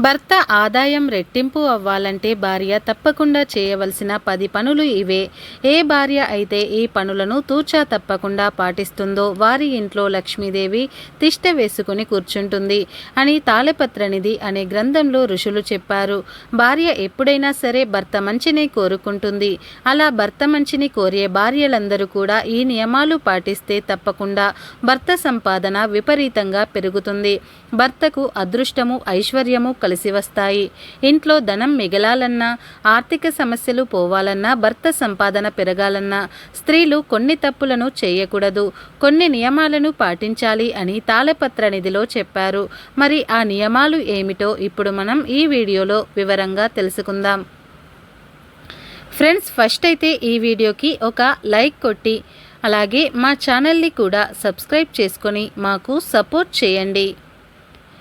భర్త ఆదాయం రెట్టింపు అవ్వాలంటే భార్య తప్పకుండా చేయవలసిన పది పనులు ఇవే. ఏ భార్య అయితే ఈ పనులను తూచా తప్పకుండా పాటిస్తుందో వారి ఇంట్లో లక్ష్మీదేవి తిష్ట వేసుకుని కూర్చుంటుంది అని తాళపత్రనిధి అనే గ్రంథంలో ఋషులు చెప్పారు. భార్య ఎప్పుడైనా సరే భర్త మంచిని కోరుకుంటుంది. అలా భర్త మంచిని కోరే భార్యలందరూ కూడా ఈ నియమాలు పాటిస్తే తప్పకుండా భర్త సంపాదన విపరీతంగా పెరుగుతుంది. భర్తకు అదృష్టము ఐశ్వర్యము కలిసి వస్తాయి. ఇంట్లో ధనం మిగలాలన్నా ఆర్థిక సమస్యలు పోవాలన్నా భర్త సంపాదన పెరగాలన్నా స్త్రీలు కొన్ని తప్పులను చేయకూడదు. కొన్ని నియమాలను పాటించాలి అని తాళపత్ర నిధిలో చెప్పారు. మరి ఆ నియమాలు ఏమిటో ఇప్పుడు మనం ఈ వీడియోలో వివరంగా తెలుసుకుందాం. ఫ్రెండ్స్ ఫస్ట్ అయితే ఈ వీడియోకి ఒక లైక్ కొట్టి అలాగే మా ఛానల్ని కూడా సబ్స్క్రైబ్ చేసుకొని మాకు సపోర్ట్ చేయండి.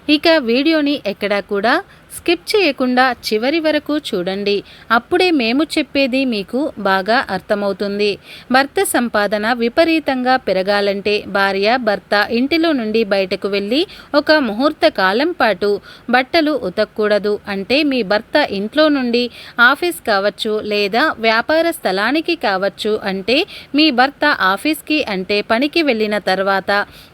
ఇక వీడియోని ఎక్కడా కూడా స్కిప్ చేయకుండా చివరి వరకు చూడండి. అప్పుడే మేము చెప్పేది మీకు బాగా అర్థమవుతుంది. భర్త సంపాదన విపరీతంగా పెరగాలంటే భార్య భర్త ఇంటిలో నుండి బయటకు వెళ్ళి ఒక ముహూర్త కాలం పాటు బట్టలు ఉతకూడదు. అంటే మీ భర్త ఇంట్లో నుండి ఆఫీస్ కావచ్చు లేదా వ్యాపార స్థలానికి కావచ్చు అంటే మీ భర్త ఆఫీస్కి అంటే పనికి వెళ్ళిన తర్వాత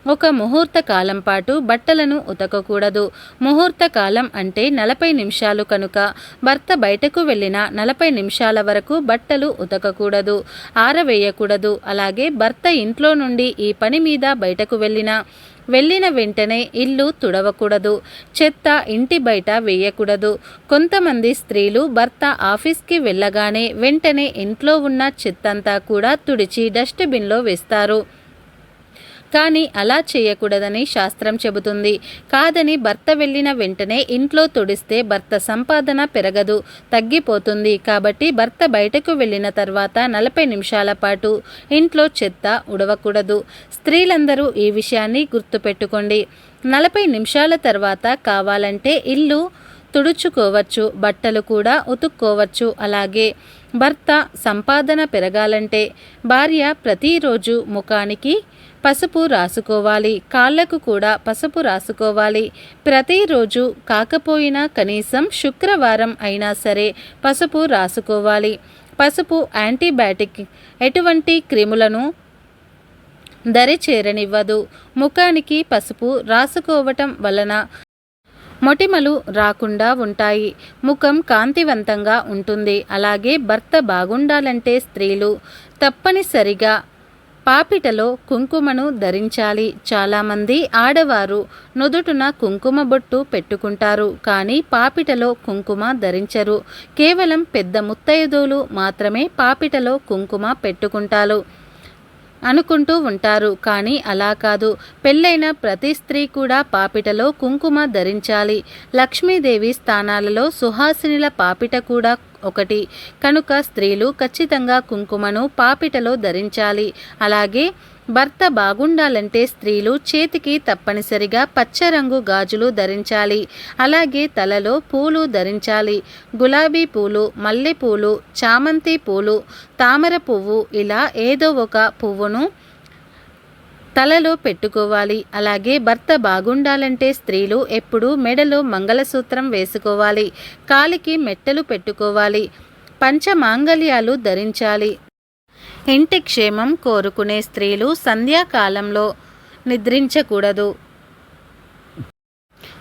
ఒక ముహూర్త కాలం పాటు బట్టలను ఉతకకూడదు. ముహూర్త కాలం అంటే నలభై నలభై నిమిషాలు కనుక భర్త బయటకు వెళ్ళిన నలభై నిమిషాల వరకు బట్టలు ఉతకకూడదు ఆరవేయకూడదు. అలాగే భర్త ఇంట్లో నుండి ఈ పని మీద బయటకు వెళ్ళిన వెళ్ళిన వెంటనే ఇల్లు తుడవకూడదు చెత్త ఇంటి బయట వేయకూడదు. కొంతమంది స్త్రీలు భర్త ఆఫీస్కి వెళ్ళగానే వెంటనే ఇంట్లో ఉన్న చెత్తంతా కూడా తుడిచి డస్ట్బిన్లో వేస్తారు. కానీ అలా చేయకూడదని శాస్త్రం చెబుతుంది. కాదని భర్త వెళ్ళిన వెంటనే ఇంట్లో తుడిస్తే భర్త సంపాదన పెరగదు తగ్గిపోతుంది. కాబట్టి భర్త బయటకు వెళ్ళిన తర్వాత నలభై నిమిషాల పాటు ఇంట్లో చెత్త ఉడవకూడదు. స్త్రీలందరూ ఈ విషయాన్ని గుర్తుపెట్టుకోండి. నలభై నిమిషాల తర్వాత కావాలంటే ఇల్లు తుడుచుకోవచ్చు బట్టలు కూడా ఉతుక్కోవచ్చు. అలాగే భర్త సంపాదన పెరగాలంటే భార్య ప్రతిరోజు ముఖానికి పసుపు రాసుకోవాలి కాళ్ళకు కూడా పసుపు రాసుకోవాలి. ప్రతిరోజు కాకపోయినా కనీసం శుక్రవారం అయినా సరే పసుపు రాసుకోవాలి. పసుపు యాంటీబయాటిక్ ఎటువంటి క్రిములను దరి చేరనివ్వదు ముఖానికి పసుపు రాసుకోవటం వలన మొటిమలు రాకుండా ఉంటాయి. ముఖం కాంతివంతంగా ఉంటుంది. అలాగే భర్త బాగుండాలంటే స్త్రీలు తప్పనిసరిగా పాపిటలో కుంకుమను ధరించాలి. చాలామంది ఆడవారు నుదుటున కుంకుమ బొట్టు పెట్టుకుంటారు కానీ పాపిటలో కుంకుమ ధరించరు. కేవలం పెద్ద ముత్తైదువులు మాత్రమే పాపిటలో కుంకుమ పెట్టుకుంటారు. అనుకుంటూ ఉంటారు. కానీ అలా కాదు. పెళ్ళైన ప్రతి స్త్రీ కూడా పాపిటలో కుంకుమ ధరించాలి. లక్ష్మీదేవి స్థానాలలో సుహాసినిల పాపిట కూడా ఒకటి. కనుక స్త్రీలు ఖచ్చితంగా కుంకుమను పాపిటలో ధరించాలి. అలాగే భర్త బాగుండాలంటే స్త్రీలు చేతికి తప్పనిసరిగా పచ్చరంగు గాజులు ధరించాలి. అలాగే తలలో పూలు ధరించాలి. గులాబీ పూలు మల్లెపూలు చామంతి పూలు తామర పువ్వు ఇలా ఏదో ఒక పువ్వును తలలో పెట్టుకోవాలి. అలాగే భర్త బాగుండాలంటే స్త్రీలు ఎప్పుడూ మెడలో మంగళసూత్రం వేసుకోవాలి. కాలికి మెట్టలు పెట్టుకోవాలి. పంచమాంగల్యాలు ధరించాలి. ఇంటి క్షేమం కోరుకునే స్త్రీలు సంధ్యాకాలంలో నిద్రించకూడదు.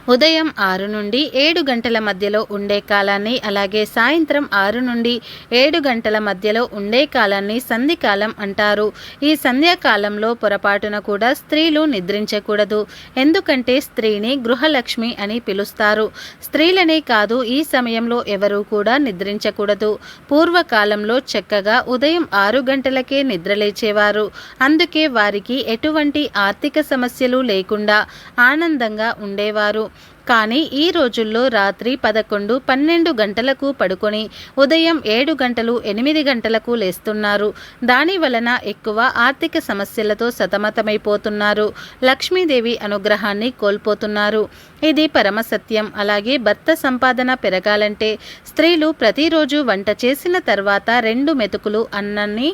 ఉదయం ఆరు నుండి ఏడు గంటల మధ్యలో ఉండే కాలాన్ని అలాగే సాయంత్రం ఆరు నుండి ఏడు గంటల మధ్యలో ఉండే కాలాన్ని సంధికాలం అంటారు. ఈ సంధ్యాకాలంలో పొరపాటున కూడా స్త్రీలు నిద్రించకూడదు. ఎందుకంటే స్త్రీని గృహలక్ష్మి అని పిలుస్తారు. స్త్రీలనే కాదు ఈ సమయంలో ఎవరూ కూడా నిద్రించకూడదు. పూర్వకాలంలో చక్కగా ఉదయం ఆరు గంటలకే నిద్రలేచేవారు. అందుకే వారికి ఎటువంటి ఆర్థిక సమస్యలు లేకుండా ఆనందంగా ఉండేవారు. కానీ ఈ రోజుల్లో రాత్రి పదకొండు పన్నెండు గంటలకు పడుకొని ఉదయం ఏడు గంటలు ఎనిమిది గంటలకు లేస్తున్నారు. దాని వలన ఎక్కువ ఆర్థిక సమస్యలతో సతమతమైపోతున్నారు. లక్ష్మీదేవి అనుగ్రహాన్ని కోల్పోతున్నారు. ఇది పరమసత్యం అలాగే భర్త సంపాదన పెరగాలంటే స్త్రీలు ప్రతిరోజు వంట చేసిన తర్వాత రెండు మెతుకులు అన్నాన్ని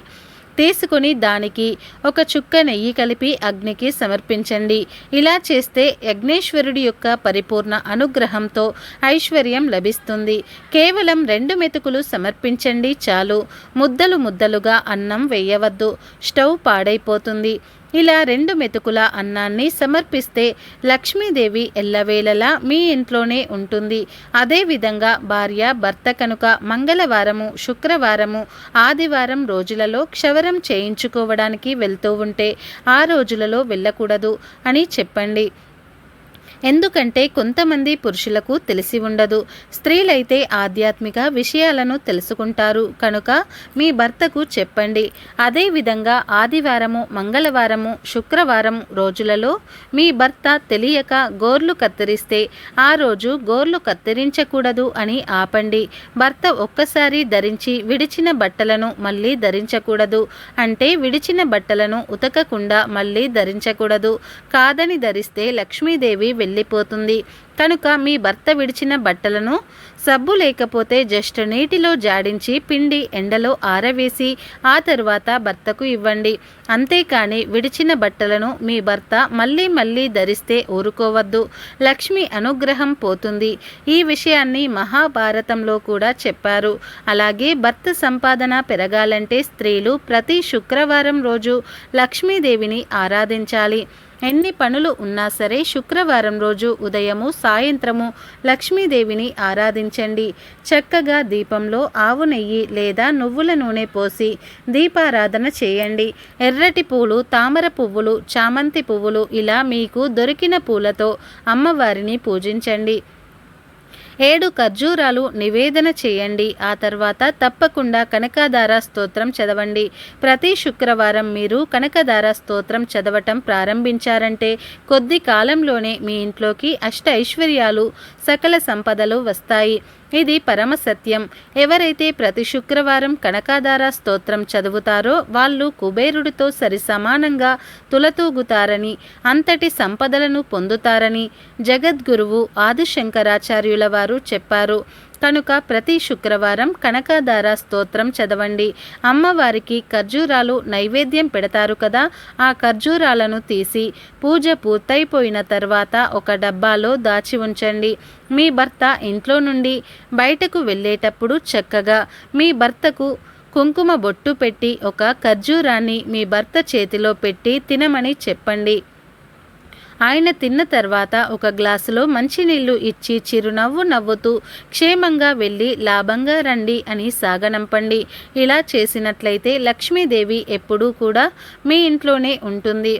తీసుకుని దానికి ఒక చుక్క నెయ్యి కలిపి అగ్నికి సమర్పించండి. ఇలా చేస్తే యజ్ఞేశ్వరుడి యొక్క పరిపూర్ణ అనుగ్రహంతో ఐశ్వర్యం లభిస్తుంది. కేవలం రెండు మెతుకులు సమర్పించండి చాలు. ముద్దలు ముద్దలుగా అన్నం వేయవద్దు. స్టవ్ పాడైపోతుంది. ఇలా రెండు మెతుకుల అన్నాన్ని సమర్పిస్తే లక్ష్మీదేవి ఎల్లవేళలా మీ ఇంట్లోనే ఉంటుంది. అదేవిధంగా భార్య భర్త కనుక మంగళవారము శుక్రవారము ఆదివారం రోజులలో క్షవరం చేయించుకోవడానికి వెళ్తూ ఉంటే ఆ రోజులలో వెళ్ళకూడదు అని చెప్పండి. ఎందుకంటే కొంతమంది పురుషులకు తెలిసి ఉండదు. స్త్రీలైతే ఆధ్యాత్మిక విషయాలను తెలుసుకుంటారు. కనుక మీ భర్తకు చెప్పండి. అదేవిధంగా ఆదివారము మంగళవారము శుక్రవారం రోజులలో మీ భర్త తెలియక గోర్లు కత్తిరిస్తే ఆ రోజు గోర్లు కత్తిరించకూడదు అని ఆపండి. భర్త ఒక్కసారి ధరించి విడిచిన బట్టలను మళ్ళీ ధరించకూడదు. అంటే విడిచిన బట్టలను ఉతకకుండా మళ్ళీ ధరించకూడదు. కాదని ధరిస్తే లక్ష్మీదేవి వెళ్ళిపోతుంది. కనుక మీ భర్త విడిచిన బట్టలను సబ్బు లేకపోతే జస్ట్ నీటిలో జాడించి పిండి ఎండలో ఆరవేసి ఆ తర్వాత భర్తకు ఇవ్వండి. అంతేకాని విడిచిన బట్టలను మీ భర్త మళ్ళీ మళ్ళీ ధరిస్తే ఊరుకోవద్దు. లక్ష్మి అనుగ్రహం పోతుంది. ఈ విషయాన్ని మహాభారతంలో కూడా చెప్పారు. అలాగే భర్త సంపాదన పెరగాలంటే స్త్రీలు ప్రతి శుక్రవారం రోజు లక్ష్మీదేవిని ఆరాధించాలి. ఎన్ని పనులు ఉన్నా సరే శుక్రవారం రోజు ఉదయము సాయంత్రము లక్ష్మీదేవిని ఆరాధించండి. చక్కగా దీపంలో ఆవు నెయ్యి లేదా నువ్వుల నూనె పోసి దీపారాధన చేయండి. ఎర్రటి పూలు తామర పువ్వులు చామంతి పువ్వులు ఇలా మీకు దొరికిన పూలతో అమ్మవారిని పూజించండి. ఏడు ఖర్జూరాలు నివేదన చేయండి. ఆ తర్వాత తప్పకుండా కనకాధార స్తోత్రం చదవండి. ప్రతి శుక్రవారం మీరు కనకధార స్తోత్రం చదవటం ప్రారంభించారంటే కొద్ది కాలంలోనే మీ ఇంట్లోకి అష్ట ఐశ్వర్యాలు సకల సంపదలు వస్తాయి. ఇది పరమ సత్యం. ఎవరైతే ప్రతి శుక్రవారం కనకాధార స్తోత్రం చదువుతారో వాళ్ళు కుబేరుడితో సరి సమానంగా తులతూగుతారని అంతటి సంపదలను పొందుతారని జగద్గురువు ఆదిశంకరాచార్యుల వారు చెప్పారు. కనుక ప్రతి శుక్రవారం కనకాధార స్తోత్రం చదవండి. అమ్మవారికి ఖర్జూరాలు నైవేద్యం పెడతారు కదా ఆ ఖర్జూరాలను తీసి పూజ పూర్తయిపోయిన తర్వాత ఒక డబ్బాలో దాచి ఉంచండి. మీ భర్త ఇంట్లో నుండి బయటకు వెళ్ళేటప్పుడు చక్కగా మీ భర్తకు కుంకుమ బొట్టు పెట్టి ఒక ఖర్జూరాన్ని మీ భర్త చేతిలో పెట్టి తినమని చెప్పండి. ఆయన తిన్న తర్వాత ఒక గ్లాసులో మంచినీళ్ళు ఇచ్చి చిరునవ్వు నవ్వుతూ క్షేమంగా వెళ్ళి లాభంగా రండి అని సాగనంపండి. ఇలా చేసినట్లయితే లక్ష్మీదేవి ఎప్పుడూ కూడా మీ ఇంట్లోనే ఉంటుంది.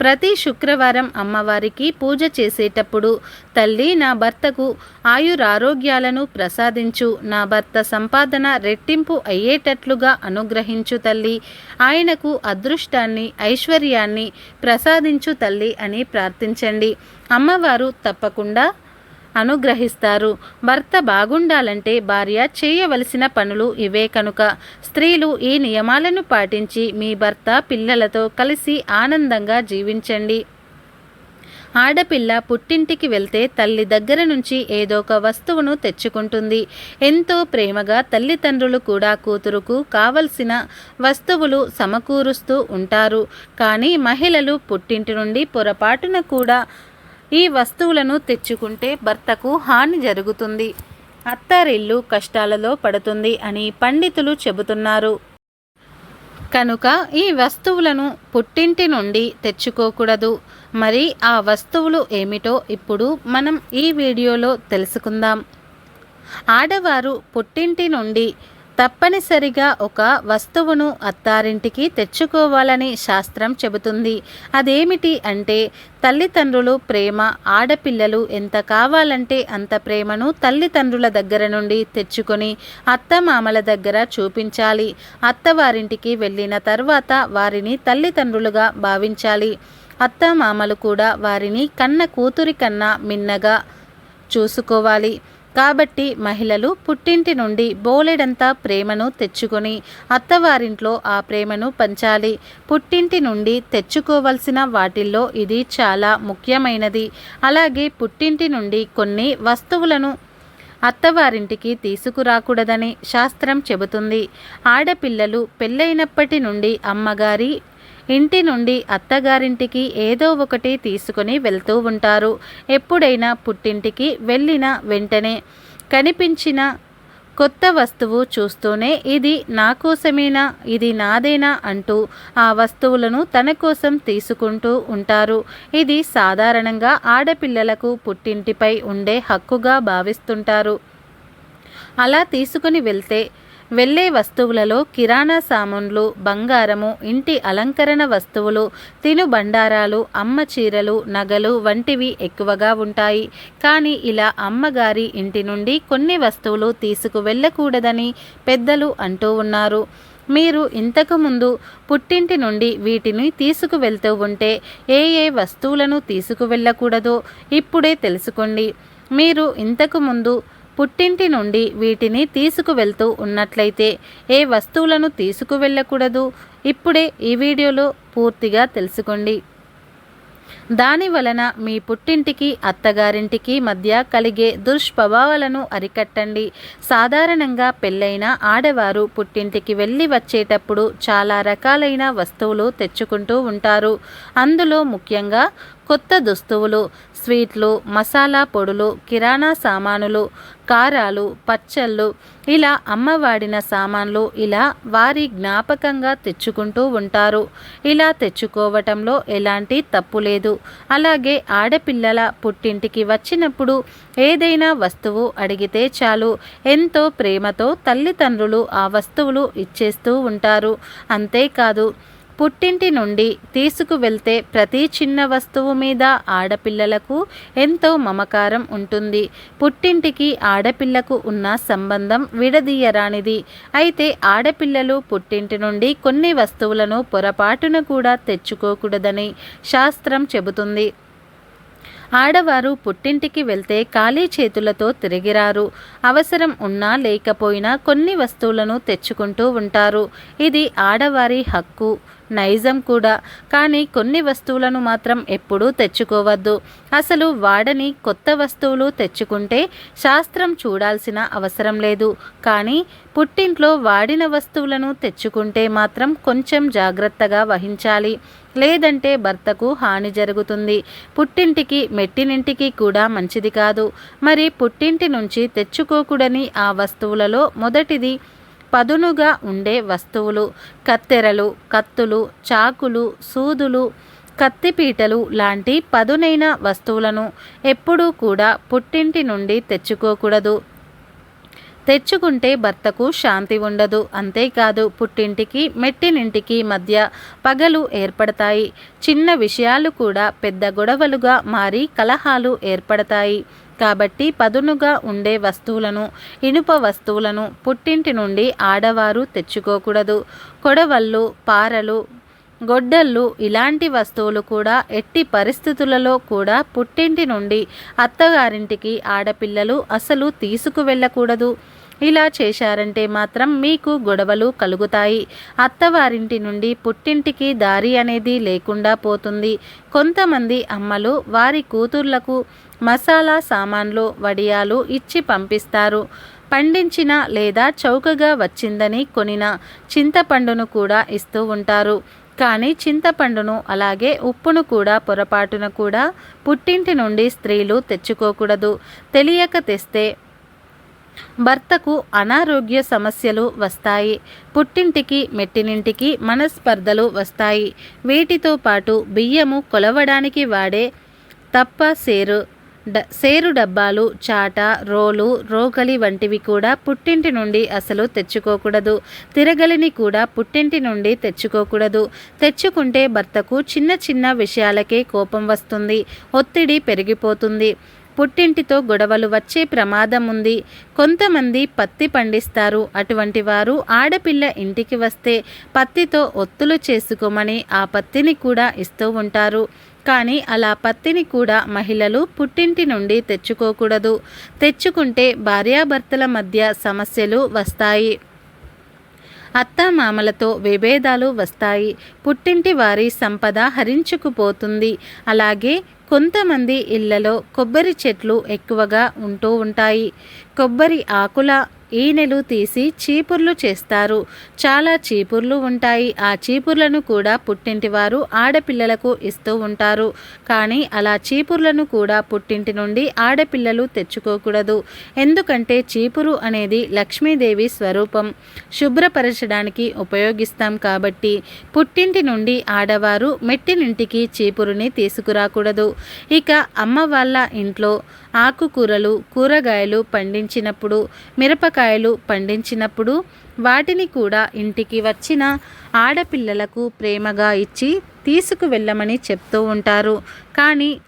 ప్రతి శుక్రవారం అమ్మవారికి పూజ చేసేటప్పుడు తల్లి నా భర్తకు ఆయురారోగ్యాలను ప్రసాదించు. నా భర్త సంపాదన రెట్టింపు అయ్యేటట్లుగా అనుగ్రహించు తల్లి. ఆయనకు అదృష్టాన్ని ఐశ్వర్యాన్ని ప్రసాదించు తల్లి అని ప్రార్థించండి. అమ్మవారు తప్పకుండా అనుగ్రహిస్తారు. భర్త బాగుండాలంటే భార్య చేయవలసిన పనులు ఇవే కనుక. స్త్రీలు ఈ నియమాలను పాటించి మీ భర్త పిల్లలతో కలిసి ఆనందంగా జీవించండి. ఆడపిల్ల పుట్టింటికి వెళ్తే తల్లి దగ్గర నుంచి ఏదో ఒక వస్తువును తెచ్చుకుంటుంది. ఎంతో ప్రేమగా తల్లిదండ్రులు కూడా కూతురుకు కావలసిన వస్తువులు సమకూరుస్తూ ఉంటారు. కానీ మహిళలు పుట్టింటి నుండి పొరపాటున కూడా ఈ వస్తువులను తెచ్చుకుంటే భర్తకు హాని జరుగుతుంది. అత్తారిల్లు కష్టాలలో పడుతుంది అని పండితులు చెబుతున్నారు. కనుక ఈ వస్తువులను పుట్టింటి నుండి తెచ్చుకోకూడదు. మరి ఆ వస్తువులు ఏమిటో ఇప్పుడు మనం ఈ వీడియోలో తెలుసుకుందాం. ఆడవారు పుట్టింటి నుండి తప్పనిసరిగా ఒక వస్తువును అత్తారింటికి తెచ్చుకోవాలని శాస్త్రం చెబుతుంది. అదేమిటి అంటే తల్లిదండ్రులు ప్రేమ ఆడపిల్లలు ఎంత కావాలంటే అంత ప్రేమను తల్లిదండ్రుల దగ్గర నుండి తెచ్చుకొని అత్తమామల దగ్గర చూపించాలి. అత్తవారింటికి వెళ్ళిన తర్వాత వారిని తల్లిదండ్రులుగా భావించాలి. అత్తమామలు కూడా వారిని కన్న కూతురి కన్నా మిన్నగా చూసుకోవాలి. కాబట్టి మహిళలు పుట్టింటి నుండి బోలెడంతా ప్రేమను తెచ్చుకొని అత్తవారింట్లో ఆ ప్రేమను పంచాలి. పుట్టింటి నుండి తెచ్చుకోవలసిన వాటిల్లో ఇది చాలా ముఖ్యమైనది. అలాగే పుట్టింటి నుండి కొన్ని వస్తువులను అత్తవారింటికి తీసుకురాకూడదని శాస్త్రం చెబుతుంది. ఆడపిల్లలు పెళ్ళైనప్పటి నుండి అమ్మగారి ఇంటి నుండి అత్తగారింటికి ఏదో ఒకటి తీసుకొని వెళ్తూ ఉంటారు. ఎప్పుడైనా పుట్టింటికి వెళ్ళిన వెంటనే కనిపించిన కొత్త వస్తువు చూస్తూనే ఇది నా కోసమేనా? ఇది నాదేనా? అంటూ ఆ వస్తువులను తన కోసం తీసుకుంటూ ఉంటారు. ఇది సాధారణంగా ఆడపిల్లలకు పుట్టింటిపై ఉండే హక్కుగా భావిస్తుంటారు. అలా తీసుకుని వెళ్తే వెళ్ళే వస్తువులలో కిరాణా సామాన్లు బంగారము ఇంటి అలంకరణ వస్తువులు తినుబండారాలు అమ్మ చీరలు నగలు వంటివి ఎక్కువగా ఉంటాయి. కానీ ఇలా అమ్మగారి ఇంటి నుండి కొన్ని వస్తువులు తీసుకు వెళ్ళకూడదని పెద్దలు అంటూ ఉన్నారు. మీరు ఇంతకుముందు పుట్టింటి నుండి వీటిని తీసుకువెళ్తూ ఉంటే ఏ ఏ వస్తువులను తీసుకువెళ్ళకూడదో ఇప్పుడే తెలుసుకోండి. మీరు ఇంతకుముందు పుట్టింటి నుండి వీటిని తీసుకువెళ్తూ ఉన్నట్లయితే ఏ వస్తువులను తీసుకువెళ్ళకూడదు? ఇప్పుడే ఈ వీడియోలో పూర్తిగా తెలుసుకోండి. దాని వలన మీ పుట్టింటికి అత్తగారింటికి మధ్య కలిగే దుష్ప్రభావాలను అరికట్టండి. సాధారణంగా పెళ్ళైన ఆడవారు పుట్టింటికి వెళ్ళి వచ్చేటప్పుడు చాలా రకాలైన వస్తువులు తెచ్చుకుంటూ ఉంటారు. అందులో ముఖ్యంగా కొత్త దుస్తువులు స్వీట్లు మసాలా పొడులు కిరాణా సామానులు కారాలు పచ్చళ్ళు ఇలా అమ్మ వాడిన సామాన్లు ఇలా వారి జ్ఞాపకంగా తెచ్చుకుంటూ ఉంటారు. ఇలా తెచ్చుకోవటంలో ఎలాంటి తప్పు లేదు. అలాగే ఆడపిల్లల పుట్టింటికి వచ్చినప్పుడు ఏదైనా వస్తువు అడిగితే చాలు. ఎంతో ప్రేమతో తల్లిదండ్రులు ఆ వస్తువులు ఇచ్చేస్తూ ఉంటారు. అంతేకాదు పుట్టింటి నుండి తీసుకువెళ్తే ప్రతి చిన్న వస్తువు మీద ఆడపిల్లలకు ఎంతో మమకారం ఉంటుంది. పుట్టింటికి ఆడపిల్లకు ఉన్న సంబంధం విడదీయరానిది. అయితే ఆడపిల్లలు పుట్టింటి నుండి కొన్ని వస్తువులను పొరపాటున కూడా తెచ్చుకోకూడదని శాస్త్రం చెబుతుంది. ఆడవారు పుట్టింటికి వెళ్తే ఖాళీ చేతులతో తిరిగిరారు. అవసరం ఉన్నా లేకపోయినా కొన్ని వస్తువులను తెచ్చుకుంటూ ఉంటారు. ఇది ఆడవారి హక్కు. నైజం కూడా. కానీ కొన్ని వస్తువులను మాత్రం ఎప్పుడూ తెచ్చుకోవద్దు. అసలు వాడని కొత్త వస్తువులు తెచ్చుకుంటే శాస్త్రం చూడాల్సిన అవసరం లేదు. కానీ పుట్టింట్లో వాడిన వస్తువులను తెచ్చుకుంటే మాత్రం కొంచెం జాగ్రత్తగా వహించాలి. లేదంటే భర్తకు హాని జరుగుతుంది. పుట్టింటికి మెట్టినింటికి కూడా మంచిది కాదు. మరి పుట్టింటి నుంచి తెచ్చుకోకూడని ఆ వస్తువులలో మొదటిది పదునుగా ఉండే వస్తువులు. కత్తెరలు కత్తులు చాకులు సూదులు కత్తిపీటలు లాంటి పదునైన వస్తువులను ఎప్పుడూ కూడా పుట్టింటి నుండి తెచ్చుకోకూడదు. తెచ్చుకుంటే భర్తకు శాంతి ఉండదు. అంతేకాదు పుట్టింటికి మెట్టినింటికి మధ్య పగలు ఏర్పడతాయి. చిన్న విషయాలు కూడా పెద్ద గొడవలుగా మారి కలహాలు ఏర్పడతాయి. కాబట్టి పదునుగా ఉండే వస్తువులను ఇనుప వస్తువులను పుట్టింటి నుండి ఆడవారు తెచ్చుకోకూడదు. కొడవళ్ళు పారలు గొడ్డళ్ళు ఇలాంటి వస్తువులు కూడా ఎట్టి పరిస్థితులలో కూడా పుట్టింటి నుండి అత్తగారింటికి ఆడపిల్లలు అసలు తీసుకువెళ్ళకూడదు ఇలా చేశారంటే మాత్రం మీకు గొడవలు కలుగుతాయి. అత్తవారింటి నుండి పుట్టింటికి దారి అనేది లేకుండా పోతుంది. కొంతమంది అమ్మలు వారి కూతుర్లకు మసాలా సామాన్లు వడియాలు ఇచ్చి పంపిస్తారు. పండించిన లేదా చౌకగా వచ్చిందని కొనిన చింతపండును కూడా ఇస్తూ ఉంటారు. కానీ చింతపండును అలాగే ఉప్పును కూడా పొరపాటున కూడా పుట్టింటి నుండి స్త్రీలు తెచ్చుకోకూడదు. తెలియక తెస్తే భర్తకు అనారోగ్య సమస్యలు వస్తాయి. పుట్టింటికి మెట్టినింటికి మనస్పర్ధలు వస్తాయి. వీటితో పాటు బియ్యము కొలవడానికి వాడే తప్ప సేరు డ సేరు డబ్బాలు చాట రోలు రోగలి వంటివి కూడా పుట్టింటి నుండి అసలు తెచ్చుకోకూడదు. తిరగలిని కూడా పుట్టింటి నుండి తెచ్చుకోకూడదు. తెచ్చుకుంటే భర్తకు చిన్న చిన్న విషయాలకే కోపం వస్తుంది. ఒత్తిడి పెరిగిపోతుంది. పుట్టింటితో గొడవలు వచ్చే ప్రమాదం ఉంది. కొంతమంది పత్తి పండిస్తారు. అటువంటి వారు ఆడపిల్ల ఇంటికి వస్తే పత్తితో ఒత్తులు చేసుకోమని ఆ పత్తిని కూడా ఇస్తూ ఉంటారు. కానీ అలా పత్తిని కూడా మహిళలు పుట్టింటి నుండి తెచ్చుకోకూడదు. తెచ్చుకుంటే భార్యాభర్తల మధ్య సమస్యలు వస్తాయి. అత్తామామలతో విభేదాలు వస్తాయి. పుట్టింటి వారి సంపద హరించుకుపోతుంది. అలాగే కొంతమంది ఇళ్ళలో కొబ్బరి చెట్లు ఎక్కువగా ఉంటూ ఉంటాయి. కొబ్బరి ఆకుల ఈనెలు తీసి చీపుర్లు చేస్తారు. చాలా చీపుర్లు ఉంటాయి. ఆ చీపుర్లను కూడా పుట్టింటి వారు ఆడపిల్లలకు ఇస్తూ ఉంటారు. కానీ అలా చీపుర్లను కూడా పుట్టింటి నుండి ఆడపిల్లలు తెచ్చుకోకూడదు. ఎందుకంటే చీపురు అనేది లక్ష్మీదేవి స్వరూపం. శుభ్రపరచడానికి ఉపయోగిస్తాం కాబట్టి పుట్టింటి నుండి ఆడవారు మెట్టినింటికి చీపురుని తీసుకురాకూడదు. ఇక అమ్మ వాళ్ళ ఇంట్లో ఆకుకూరలు కూరగాయలు పండించినప్పుడు మిరపకాయలు పండించినప్పుడు వాటిని కూడా ఇంటికి వచ్చిన ఆడపిల్లలకు ప్రేమగా ఇచ్చి తీసుకువెళ్ళమని చెప్తూ ఉంటారు. కానీ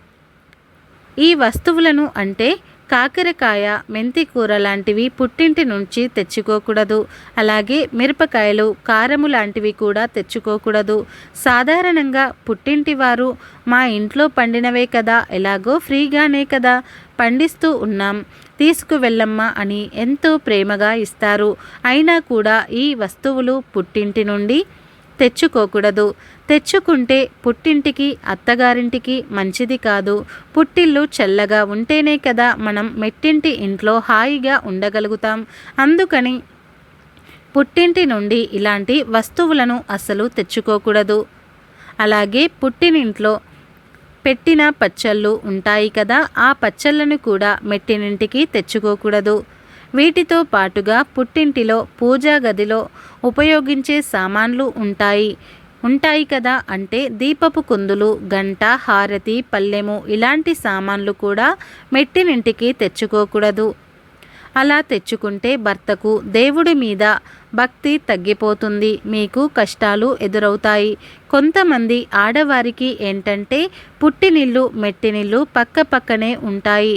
ఈ వస్తువులను అంటే కాకరకాయ మెంతి కూర లాంటివి పుట్టింటి నుంచి తెచ్చుకోకూడదు. అలాగే మిరపకాయలు కారము లాంటివి కూడా తెచ్చుకోకూడదు. సాధారణంగా పుట్టింటి వారు మా ఇంట్లో పండినవే కదా ఎలాగో ఫ్రీగానే కదా పండిస్తూ ఉన్నాం. తీసుకువెళ్ళమ్మా అని ఎంతో ప్రేమగా ఇస్తారు. అయినా కూడా ఈ వస్తువులు పుట్టింటి నుండి తెచ్చుకోకూడదు. తెచ్చుకుంటే పుట్టింటికి అత్తగారింటికి మంచిది కాదు. పుట్టిల్లు చల్లగా ఉంటేనే కదా మనం మెట్టింటి ఇంట్లో హాయిగా ఉండగలుగుతాం. అందుకని పుట్టింటి నుండి ఇలాంటి వస్తువులను అస్సలు తెచ్చుకోకూడదు. అలాగే పుట్టినింట్లో పెట్టిన పచ్చళ్ళు ఉంటాయి కదా ఆ పచ్చళ్ళను కూడా మెట్టినింటికి తెచ్చుకోకూడదు. వీటితో పాటుగా పుట్టింటిలో పూజా గదిలో ఉపయోగించే సామాన్లు ఉంటాయి. ఉంటాయి కదా అంటే దీపపు కుందులు గంట హారతి పల్లెము ఇలాంటి సామాన్లు కూడా మెట్టినింటికి తెచ్చుకోకూడదు. అలా తెచ్చుకుంటే భర్తకు దేవుడి మీద భక్తి తగ్గిపోతుంది. మీకు కష్టాలు ఎదురవుతాయి. కొంతమంది ఆడవారికి ఏంటంటే పుట్టినిల్లు మెట్టినిల్లు పక్క పక్కనే ఉంటాయి.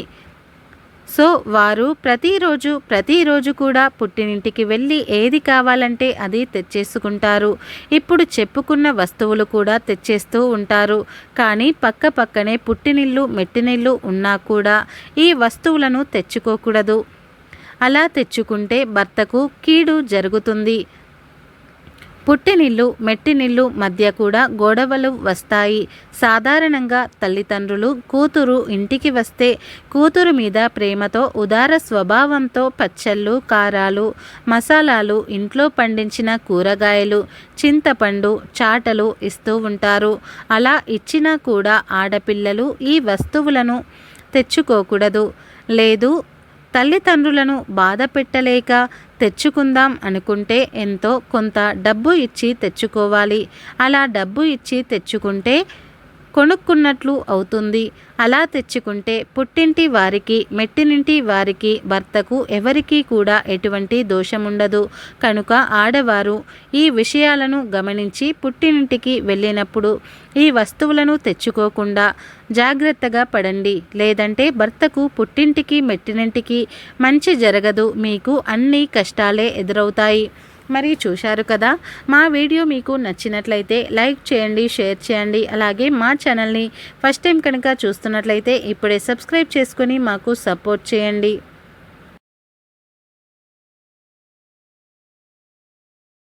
సో వారు ప్రతిరోజు ప్రతిరోజు కూడా పుట్టినింటికి వెళ్ళి ఏది కావాలంటే అది తెచ్చేసుకుంటారు. ఇప్పుడు చెప్పుకున్న వస్తువులు కూడా తెచ్చేస్తూ ఉంటారు. కానీ పక్క పక్కనే పుట్టినిల్లు మెట్టినిల్లు ఉన్నా కూడా ఈ వస్తువులను తెచ్చుకోకూడదు. అలా తెచ్చుకుంటే భర్తకు కీడు జరుగుతుంది. పుట్టినిల్లు మెట్టినిల్లు మధ్య కూడా గొడవలు వస్తాయి. సాధారణంగా తల్లిదండ్రులు కూతురు ఇంటికి వస్తే కూతురు మీద ప్రేమతో ఉదార స్వభావంతో పచ్చళ్ళు కారాలు మసాలాలు ఇంట్లో పండించిన కూరగాయలు చింతపండు చాటలు ఇస్తూ ఉంటారు. అలా ఇచ్చినా కూడా ఆడపిల్లలు ఈ వస్తువులను తెచ్చుకోకూడదు. లేదు తల్లిదండ్రులను బాధ పెట్టలేక తెచ్చుకుందాం అనుకుంటే ఎంతో కొంత డబ్బు ఇచ్చి తెచ్చుకోవాలి. అలా డబ్బు ఇచ్చి తెచ్చుకుంటే కొనుక్కున్నట్లు అవుతుంది. అలా తెచ్చుకుంటే పుట్టింటి వారికి మెట్టినింటి వారికి భర్తకు ఎవరికీ కూడా ఎటువంటి దోషముండదు. కనుక ఆడవారు ఈ విషయాలను గమనించి పుట్టినింటికి వెళ్ళినప్పుడు ఈ వస్తువులను తెచ్చుకోకుండా జాగ్రత్తగా పడండి. లేదంటే భర్తకు పుట్టింటికి మెట్టినింటికి మంచి జరగదు. మీకు అన్ని కష్టాలే ఎదురవుతాయి. మరి చూశారు కదా? మా వీడియో మీకు నచ్చినట్లయితే లైక్ చేయండి షేర్ చేయండి. అలాగే మా ఛానల్ని ఫస్ట్ టైం కనుక చూస్తున్నట్లయితే ఇప్పుడే సబ్స్క్రైబ్ చేసుకొని మాకు సపోర్ట్ చేయండి.